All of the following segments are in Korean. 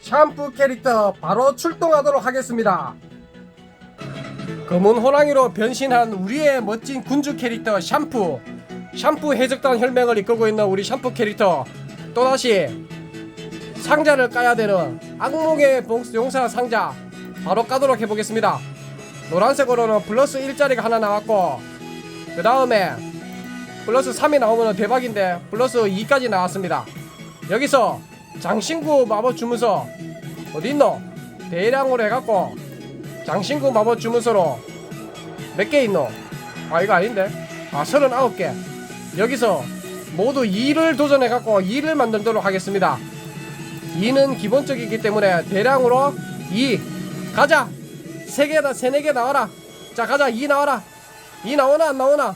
샴푸 캐릭터 바로 출동하도록 하겠습니다. 검은 호랑이로 변신한 우리의 멋진 군주 캐릭터 샴푸. 샴푸 해적단 혈맹을 이끌고 있는 우리 샴푸 캐릭터. 또다시 상자를 까야 되는 악몽의 봉- 용사 상자 바로 까도록 해보겠습니다. 노란색으로는 플러스 1짜리가 하나 나왔고 그 다음에 플러스 3이 나오면 대박인데 플러스 2까지 나왔습니다. 여기서 장신구 마법 주문서 어디 있노? 대량으로 해갖고 장신구 마법 주문서로 몇 개 있노? 아 이거 아닌데? 아 39개. 여기서 모두 2를 도전해갖고 2를 만들도록 하겠습니다. 2는 기본적이기 때문에 대량으로 2 가자! 3개다 3, 4개 나와라. 자 가자! 2 나와라. 2 나오나 안 나오나?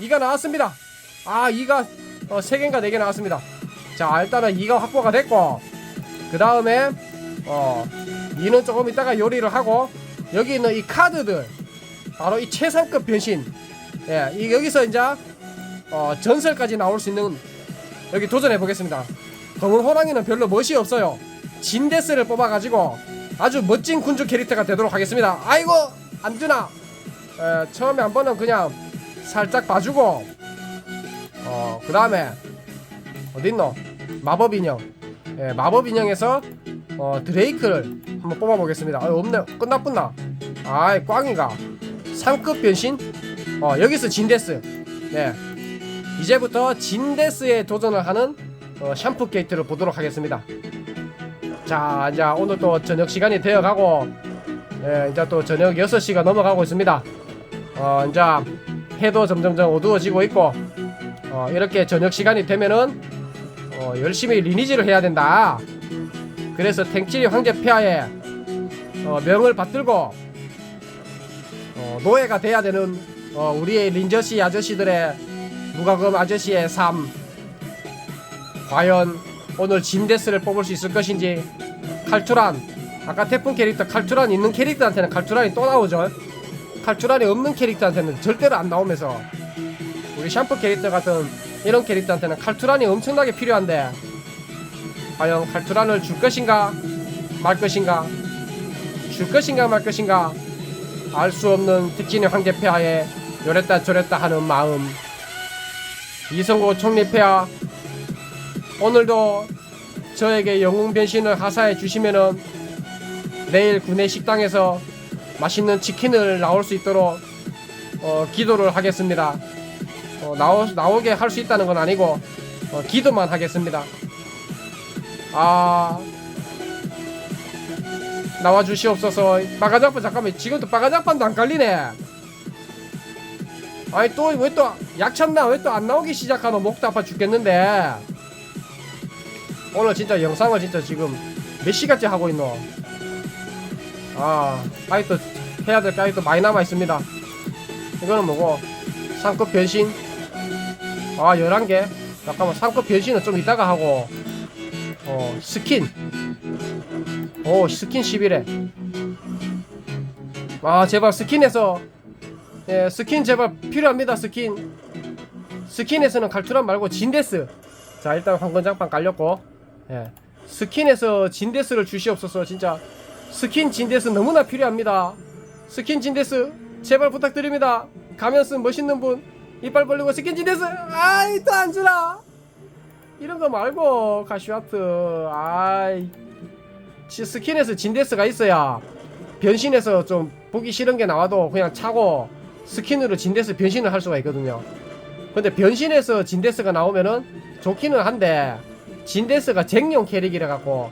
2가 나왔습니다. 아 2가 어, 3개인가 4개 나왔습니다 자 일단은 2가 확보가 됐고 그 다음에 어 2는 조금 있다가 요리를 하고 여기 있는 이 카드들 바로 이 최상급 변신 예, 이 여기서 이제 어, 전설까지 나올 수 있는 여기 도전해 보겠습니다. 검은 호랑이는 별로 멋이 없어요. 진데스를 뽑아가지고 아주 멋진 군주 캐릭터가 되도록 하겠습니다. 아이고 안 주나? 에, 처음에 한 번은 그냥 살짝 봐주고 어, 그 다음에 어딨노? 마법 인형. 예, 마법 인형에서 어, 드레이크를 한번 뽑아보겠습니다. 아, 없네. 끝났구나. 아이, 꽝이가. 상급 변신? 어, 여기서 진데스. 네. 이제부터 진데스에 도전을 하는 어, 샴푸 게이트를 보도록 하겠습니다. 자, 이제 오늘 또 저녁 시간이 되어가고, 예, 이제 또 저녁 6시가 넘어가고 있습니다. 어, 이제 해도 점점점 어두워지고 있고, 어, 이렇게 저녁 시간이 되면은, 어, 열심히 리니지를 해야 된다. 그래서 탱치리 황제 폐하에 어, 명을 받들고 어, 노예가 돼야 되는 어, 우리의 린저씨 아저씨들의 무과금 아저씨의 삶 과연 오늘 진데스를 뽑을 수 있을 것인지 칼투란 아까 태풍 캐릭터 칼투란 있는 캐릭터한테는 칼투란이 또 나오죠 칼투란이 없는 캐릭터한테는 절대로 안 나오면서 우리 샴푸 캐릭터 같은 이런 캐릭터한테는 칼투란이 엄청나게 필요한데 과연 칼투란을 줄 것인가? 말 것인가? 줄 것인가 말 것인가? 알 수 없는 특진의 황제 폐하에 요랬다 저랬다 하는 마음. 이성고 총리 폐하 오늘도 저에게 영웅 변신을 하사해 주시면은 내일 구내 식당에서 맛있는 치킨을 나올 수 있도록 어, 기도를 하겠습니다. 어, 나오, 나오게 할 수 있다는 건 아니고 어, 기도만 하겠습니다. 아 나와 주시옵소서. 빠가작판 잠깐만 지금도 빠가작판도 안 깔리네. 아니 또 왜 또 약쳤나 왜 또 안 나오기 시작하노 목도 아파 죽겠는데. 오늘 진짜 영상을 진짜 지금 몇 시간째 하고 있노. 아 아이 또 해야 될 까이 또 많이 남아 있습니다. 이거는 뭐고 상급 변신. 아 11개. 잠깐만 상급 변신은 좀 이따가 하고. 어 스킨. 오 스킨 11회 아 제발 스킨에서. 예 스킨 제발 필요합니다 스킨. 스킨에서는 칼투란 말고 진데스. 자 일단 황건장판 깔렸고. 예. 스킨에서 진데스를 주시옵소서 진짜. 스킨 진데스 너무나 필요합니다. 스킨 진데스 제발 부탁드립니다. 가면 쓴 멋있는 분 이빨 벌리고 스킨 진데스 아이 또 안 주라. 이런 거 말고 가시와트. 아이 치- 스킨에서 진데스가 있어야 변신해서 좀 보기 싫은 게 나와도 그냥 차고 스킨으로 진데스 변신을 할 수가 있거든요. 근데 변신해서 진데스가 나오면은 좋기는 한데 진데스가 쟁용 캐릭이라 갖고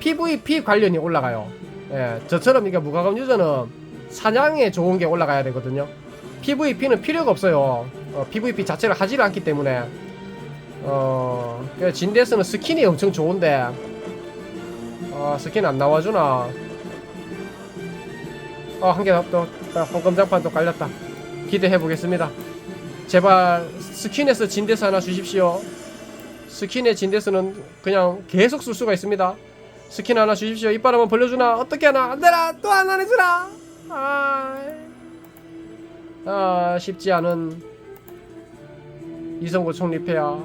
PVP 관련이 올라가요. 예, 저처럼 이게 무과금 유저는 사냥에 좋은 게 올라가야 되거든요. PVP는 필요가 없어요 어, PVP 자체를 하지를 않기 때문에 어, 그 진데스는 스킨이 엄청 좋은데, 아, 스킨 안 나와주나. 어, 한개 더, 또, 황금장판 또 깔렸다. 기대해 보겠습니다. 제발, 스킨에서 진데스 하나 주십시오. 스킨의 진데스는 그냥 계속 쓸 수가 있습니다. 스킨 하나 주십시오. 이빨 한번 벌려주나? 어떻게 하나? 안 되나? 또안 해주나? 아, 아, 쉽지 않은 이성고 총리 폐하.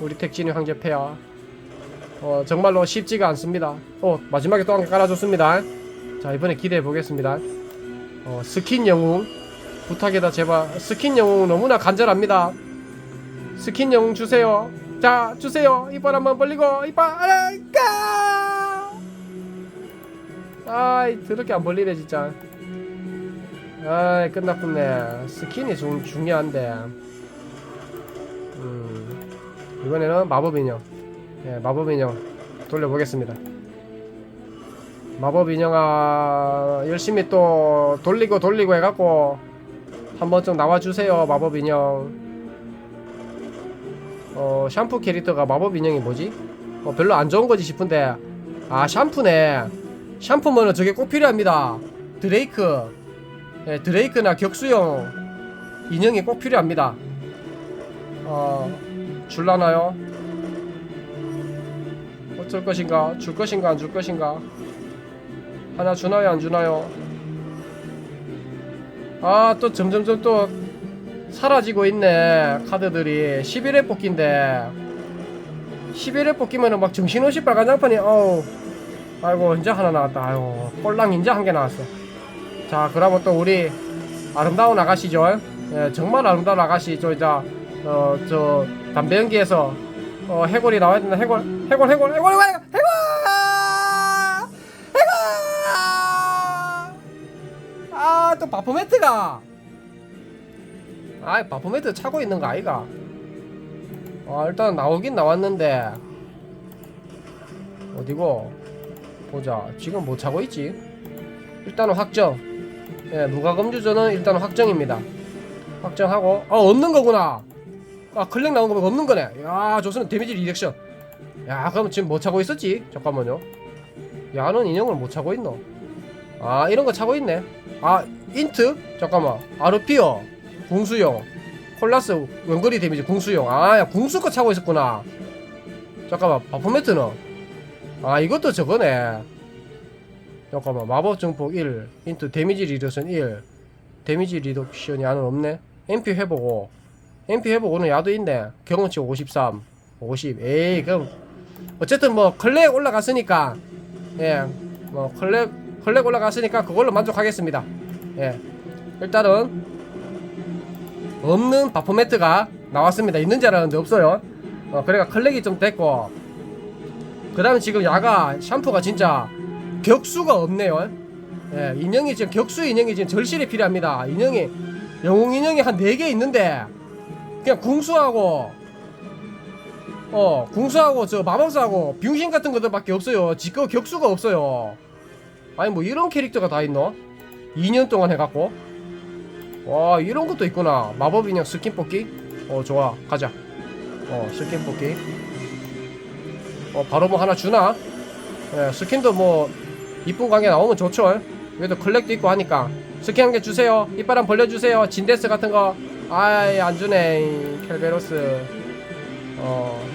우리 택진이 황제 폐하 어, 정말로 쉽지가 않습니다. 어, 마지막에 또 한 개 깔아줬습니다. 자, 이번에 기대해 보겠습니다. 어, 스킨 영웅. 부탁이다, 제발. 스킨 영웅 너무나 간절합니다. 스킨 영웅 주세요. 자, 주세요. 이빨 한번 벌리고, 이빨, 아, 까! 아이, 더럽게 안 벌리네, 진짜. 아이, 끝났겠네. 스킨이 중, 중요한데. 음, 이번에는 마법 인형. 예, 마법 인형 돌려보겠습니다. 마법 인형아 열심히 또 돌리고 돌리고 해갖고 한 번쯤 나와주세요 마법 인형. 어 샴푸 캐릭터가 마법 인형이 뭐지? 어 별로 안 좋은 거지 싶은데 아 샴푸네. 샴푸면은 저게 꼭 필요합니다. 드레이크. 예, 드레이크나 격수형 인형이 꼭 필요합니다. 어 줄라나요? 어쩔 것인가? 줄 것인가? 안 줄 것인가? 하나 주나요? 안 주나요? 아, 또 점점점 또 사라지고 있네. 카드들이 11회 뽑기인데 11회 뽑기면은 막 정신없이 빨간 장판이 어우 아이고 이제 하나 나왔다. 아이고 꼴랑 이제 한 개 나왔어. 자, 그러면 또 우리 아름다운 아가씨죠. 예, 정말 아름다운 아가씨 저 이제 어 저 담배 연기에서 어 해골이 나와야 된다. 해골 해골 해골 해골 해골 해골! 해골! 아또 바포매트가. 아 바포매트 차고 있는 거 아이가? 아 일단 나오긴 나왔는데. 어디고? 보자. 지금 뭐 차고 있지? 일단은 확정. 예 무과금 주저는 일단은 확정입니다. 확정하고. 아 없는 거구나 아 클릭 나온 거 없는 거네. 야 좋습니다 데미지 리덕션. 야 그럼 지금 뭐 차고 있었지? 잠깐만요. 야는 인형을 못 차고 있노? 아 이런 거 차고 있네. 아 인트? 잠깐만. 아르피어 궁수용 콜라스 원거리 데미지 궁수용. 아야 궁수 거 차고 있었구나. 잠깐만 바포매트는 아 이것도 저거네. 잠깐만 마법 증폭 1 인트 데미지 리덕션 1 데미지 리덕션이 안은 없네. MP 회복 5 MP 회복 5는 야도 있네. 경험치 53 50 에이 그럼 어쨌든 뭐 클렉 올라갔으니까 예뭐 클렉 클렉 올라갔으니까 그걸로 만족하겠습니다. 예. 일단은 없는 바포매트가 나왔습니다. 있는 줄 알았는데 없어요. 어 그래가 클렉이 좀 됐고. 그 다음에 지금 야가 샴푸가 진짜 격수가 없네요. 예 인형이 지금 격수 인형이 지금 절실히 필요합니다. 인형이 영웅 인형이 한 4개 있는데 그냥 궁수하고 어 궁수하고 저 마법사하고 병신 같은 것들밖에 없어요. 지거 격수가 없어요. 아니 뭐 이런 캐릭터가 다 있노? 2년 동안 해갖고? 와 이런 것도 있구나. 마법 인형 스킨 뽑기? 어 좋아. 가자. 어 스킨 뽑기. 어 바로 뭐 하나 주나? 예 스킨도 뭐 이쁜 관계 나오면 좋죠. 그래도 클렉도 있고 하니까. 스킨 한 개 주세요. 이빨 한 벌려주세요. 진데스 같은 거 아이 안 주네 켈베로스. 어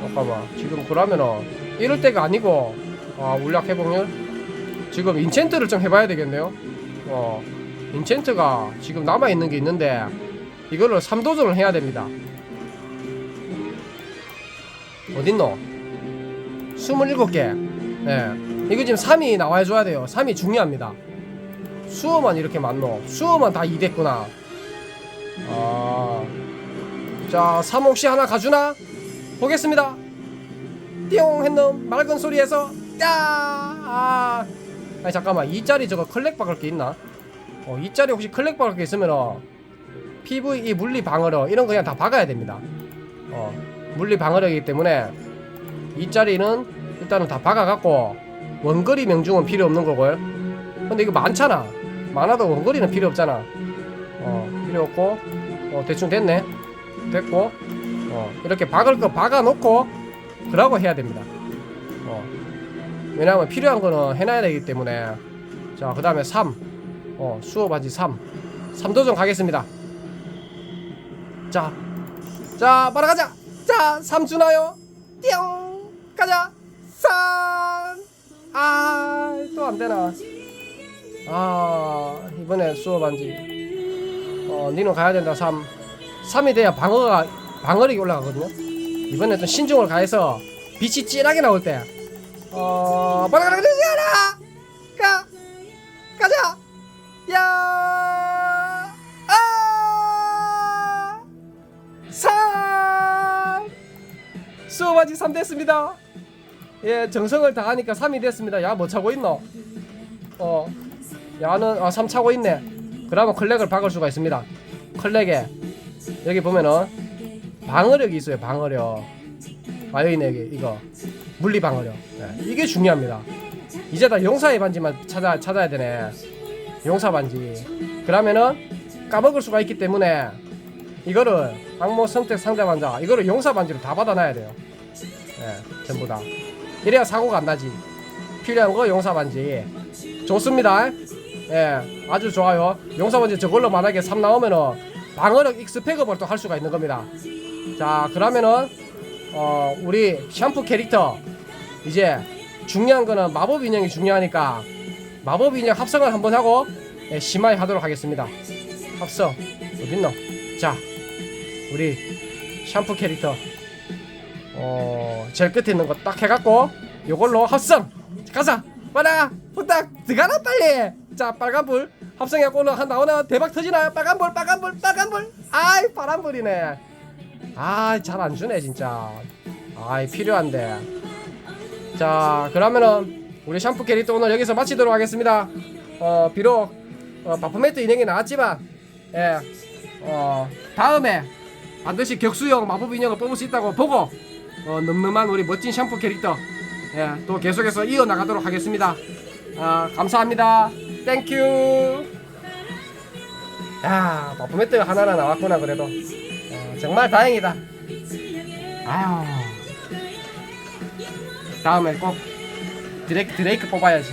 잠깐만. 지금 그러면은 이럴 때가 아니고 아 물약 회복률? 지금 인챈트를 좀 해봐야 되겠네요. 어 인챈트가 지금 남아있는 게 있는데 이거를 3도전을 해야 됩니다. 어딨노? 27개. 예. 이거 지금 3이 나와줘야 돼요. 3이 중요합니다. 수어만 이렇게 많노. 수어만 다 2됐구나 아. 자, 3 혹시 하나 가주나? 보겠습니다. 띠용 했놈 맑은 소리에서 야! 아. 아니 잠깐만. 이 자리 저거 클렉 박을 게 있나? 어, 이 자리 혹시 클렉 박을 게 있으면 어, PVE 물리 방어력 이런 거 그냥 다 박아야 됩니다. 어, 물리 방어력이기 때문에 이 자리는 일단은 다 박아 갖고 원거리 명중은 필요 없는 거고요. 근데 이거 많잖아. 많아도 원거리는 필요 없잖아. 어, 필요 없고 어, 대충 됐네. 됐고 어, 이렇게 박을 거 박아 놓고 그러고 해야 됩니다. 어, 왜냐하면 필요한 거는 해놔야 되기 때문에 자, 그 다음에 3 어, 수호 바지 3 3도전 가겠습니다. 자, 자, 바로 가자. 자, 3 주나요? 띠용 가자. 3 아, 또 안 되나? 아, 이번에 수호 반지. 어, 니는 가야 된다. 3. 3이 돼야 방어가 방어력이 올라가거든요. 이번에 좀 신중을 가해서 빛이 진하게 나올 때 어... 그러지 않아 가 가자 야 아! 3 수호바지 3 됐습니다 예 정성을 다하니까 3이 됐습니다 야 뭐 차고 있노 어 야는 아3 차고 있네 그러면 클렉을 박을 수가 있습니다. 클렉에 여기 보면은 방어력이 있어요 방어력. 마요인에게 이거 물리 방어력. 예, 이게 중요합니다. 이제 다 용사의 반지만 찾아 찾아야 되네. 용사 반지. 그러면은 까먹을 수가 있기 때문에 이거를 악몽 선택 상자 반자 이거를 용사 반지로 다 받아놔야 돼요. 예 전부 다. 이래야 사고가 안 나지. 필요한 거 용사 반지. 좋습니다 예 아주 좋아요. 용사 반지 저걸로 만약에 3 나오면은 방어력 익스펙업을 또 할 수가 있는 겁니다. 자 그러면은 어 우리 샴푸 캐릭터 이제 중요한 거는 마법 인형이 중요하니까 마법 인형 합성을 한번 하고 예, 심하게 하도록 하겠습니다. 합성. 어딨노? 자 우리 샴푸 캐릭터. 어 제일 끝에 있는 거 딱 해갖고 요걸로 합성! 가자! 빨아 부탁! 들어가라 빨리 자 빨간불. 합성해갖고 한 나오나 대박 터지나요 빨간불 빨간불 빨간불. 아이 파란불이네. 아 잘 안 주네 진짜. 아이 필요한데. 자 그러면은 우리 샴푸 캐릭터 오늘 여기서 마치도록 하겠습니다. 어 비록 어, 바프매트 인형이 나왔지만 예, 어 다음에 반드시 격수형 마법 인형을 뽑을 수 있다고 보고 어, 늠름한 우리 멋진 샴푸 캐릭터 예, 또 계속해서 이어나가도록 하겠습니다. 아 감사합니다 땡큐 야 바프매트 하나나 나왔구나 그래도. 어, 정말 다행이다. 아유 다음에 꼭 드레이크, 드레이크 뽑아야지